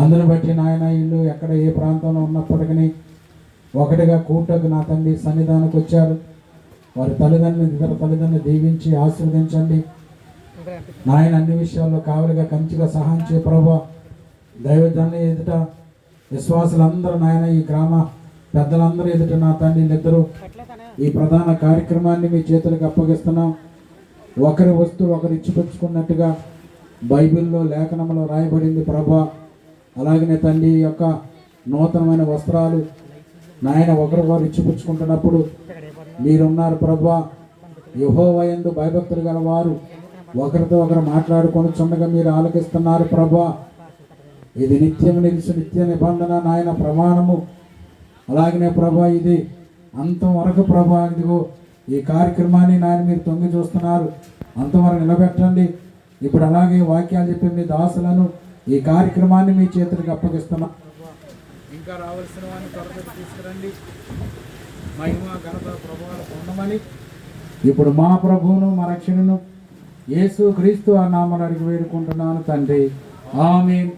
అందును బట్టి నాయన ఇల్లు ఎక్కడ ఏ ప్రాంతంలో ఉన్నప్పటికీ ఒకటిగా కూటకు నా తండ్రి సన్నిధానికి వచ్చారు. వారి తల్లిదండ్రులు ఇతర తల్లిదండ్రులు దీవించి ఆశీర్వదించండి. నాయన అన్ని విషయాల్లో కావలిగా కంచిగా సహాయం చే ప్రభా. దైవజనుల ఎదుట విశ్వాసులందరూ నాయన ఈ గ్రామ పెద్దలందరూ ఎదుట నా తండ్రి ఇద్దరు ఈ ప్రధాన కార్యక్రమాన్ని మీ చేతులకు అప్పగిస్తున్నాం. ఒకరి వస్తువు ఒకరు ఇచ్చిపుచ్చుకున్నట్టుగా బైబిల్లో లేఖనంలో రాయబడింది ప్రభా. అలాగనే తండ్రి యొక్క నూతనమైన వస్త్రాలు నాయన ఒకరు వారు ఇచ్చిపుచ్చుకుంటున్నప్పుడు మీరున్నారు ప్రభు. యహోవయందు భయభక్తులు గల వారు ఒకరితో ఒకరు మాట్లాడుకొని చుండగా మీరు ఆలకిస్తున్నారు ప్రభా. ఇది నిత్యం నిలిచి నిత్య నిబంధన నాయన ప్రమాణము. అలాగనే ప్రభా ఇది అంతం వరకు ప్రభా ఇదిగో ఈ కార్యక్రమాన్ని నాయన మీరు తొంగి చూస్తున్నారు. అంతవరకు నిలబెట్టండి. ఇప్పుడు అలాగే వాక్యాలు చెప్పి మీ దాసులను ఈ కార్యక్రమాన్ని మీ చేతులకు అప్పగిస్తున్నా. ఇంకా రావాల్సిన వారిని త్వరగా తీసుకురండి. మహిమ ఘనత ప్రభావాలు పొందమని. ఇప్పుడు మా ప్రభువును మా రక్షణను యేసు క్రీస్తు ఆ నామలు అడిగి వేడుకుంటున్నాను తండ్రి. ఆమేన్.